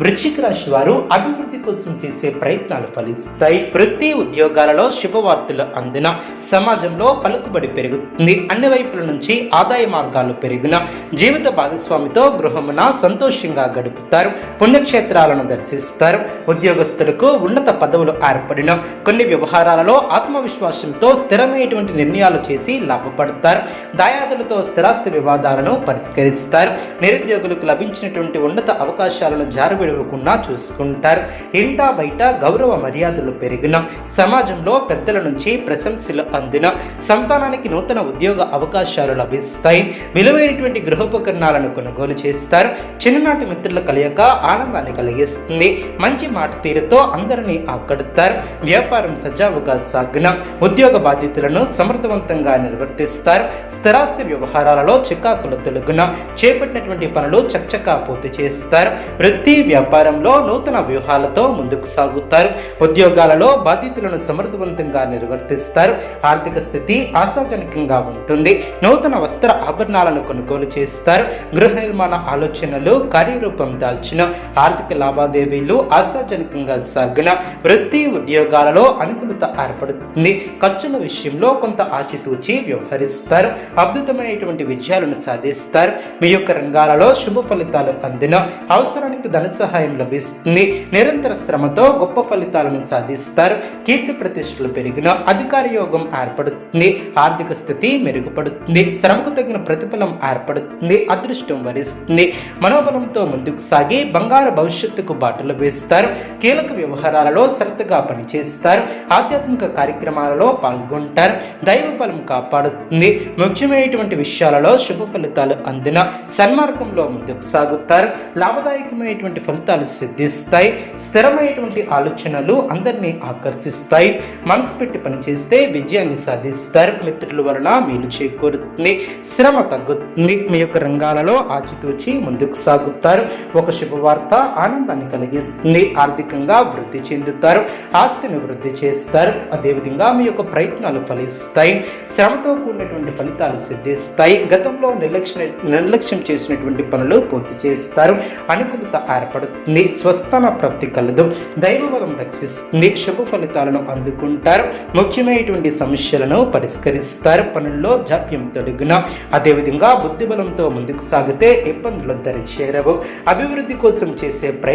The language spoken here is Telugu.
వృశ్చిక రాశి వారు అభివృద్ధి కోసం చేసే ప్రయత్నాలు ఫలిస్తాయి. వృత్తి ఉద్యోగాలలో శుభవార్తలు అందిన సమాజంలో పలుకుబడి పెరుగుతుంది. అన్ని వైపుల నుంచి ఆదాయ మార్గాలు పెరిగిన జీవిత భాగస్వామితో గృహమున సంతోషంగా గడుపుతారు. పుణ్యక్షేత్రాలను దర్శిస్తారు. ఉద్యోగస్తులకు ఉన్నత పదవులు ఏర్పడిన కొన్ని వ్యవహారాలలో ఆత్మవిశ్వాసంతో స్థిరమైనటువంటి నిర్ణయాలు చేసి లాభపడతారు. దాయాదులతో స్థిరాస్తి వివాదాలను పరిష్కరిస్తారు. నిరుద్యోగులకు లభించినటువంటి ఉన్నత అవకాశాలను జారవిడవకుండా చూసుకుంటారు. ఇంత బయట గౌరవ మర్యాదలు పెరిగిన సమాజంలో పెద్దల నుంచి ప్రశంసలు అందిన సంతానానికి నూతన ఉద్యోగ అవకాశాలు లభిస్తాయి. విలువైనటువంటి గృహోపకరణాలను కొనుగోలు చేస్తారు. చిన్ననాటి మిత్రుల కలయిక ఆనందాన్ని కలిగిస్తుంది. మంచి మాట తీరుతో అందరినీ ఆకడతారు వ్యాపారం సజావుగా సాగిన ఉద్యోగ బాధ్యతలను సమర్థవంతంగా నిర్వర్తిస్తారు. స్థిరాస్తి వ్యవహారాలలో చికాకులు తొలగిన చేపట్టినటువంటి పనులు చకచకా పూర్తి చేస్తారు. వృత్తి వ్యాపారంలో నూతన వ్యూహాలతో ముందుకు సాగుతారు. ఉద్యోగాలలో బాధ్యతలను సమర్థవంతంగా నిర్వర్తిస్తారు. ఆర్థిక స్థితి ఆశాజనకంగా ఉంటుంది. నూతన వస్త్ర ఆభరణాలను కొనుగోలు చేస్తారు. గృహ నిర్మాణ ఆలోచనలు కార్యరూపం దాల్చిన ఆర్థిక లావాదేవీలు ఆశాజనకంగా సాగిన వృత్తి ఉద్యోగాలలో అనుకూలత ఏర్పడుతుంది. ఖర్చుల విషయంలో కొంత ఆచితూచి వ్యవహరిస్తారు. అద్భుతమైనటువంటి విజయాలను సాధిస్తారు. మీ యొక్క రంగాలలో శుభ ఫలితాలు అందిన అవసరానికి ధన సహాయం లభిస్తుంది. నిరంతర శ్రమతో గొప్ప ఫలితాలను సాధిస్తారు. కీర్తి ప్రతిష్టలు పెరిగిన అధికార యోగం ఏర్పడుతుంది. ఆర్థిక స్థితి మెరుగుపడుతుంది. శ్రమకు తగిన ప్రతిఫలం ఏర్పడుతుంది. అదృష్టం వరిస్తుంది. మనోబలంతో ముందుకు సాగి బంగారు భవిష్యత్తుకు బాటలు వేస్తారు. కీలక వ్యవహారాలలో శ్రద్ధగా పనిచేస్తారు. ఆధ్యాత్మిక కార్యక్రమాలలో పాల్గొంటారు. దైవ బలం కాపాడుతుంది. ముఖ్యమైనటువంటి విషయాలలో శుభ ఫలితాలు అందిన సన్మార్గంలో ముందుకు సాగుతారు. లాభదాయకమైనటువంటి ఫలితాలు సిద్ధిస్తాయి. స్థిరమైనటువంటి ఆలోచనలు అందరినీ ఆకర్షిస్తాయి. మనసు పెట్టి పనిచేస్తే విజయాన్ని సాధిస్తారు. మిత్రుల వలన మేలు చేకూరుతుంది. శ్రమ తగ్గుతుంది. మీ యొక్క రంగాలలో ఆచితూచి ముందుకు సాగుతారు. ఒక శుభవార్త ఆనందాన్ని కలిగిస్తుంది. ఆర్థికంగా వృద్ధి చెందుతారు. ఆస్తిని వృద్ధి చేస్తారు. అదేవిధంగా మీ యొక్క ప్రయత్నాలు ఫలిస్తాయి. శ్రమతో కూడినటువంటి ఫలితాలు సిద్ధిస్తాయి. గతంలో నిర్లక్ష్య నిర్లక్ష్యం చేసినటువంటి పనులు పూర్తి చేస్తారు. అనుకూలత ఏర్పడుతుంది స్వస్థాన ప్రాప్తి కలదు దైవబలం రక్షిస్తుంది. శుభ ఫలితాలను అందుకుంటారు. ముఖ్యమైనటువంటి సమస్యలను పరిష్కరిస్తారు. పనుల్లో జాప్యం తొలగిన. అదేవిధంగా బుద్ధి బలంతో ముందుకు సాగితే ఇబ్బందులు దరి చేరవు అభివృద్ధి కోసం చేసే ప్రయత్నం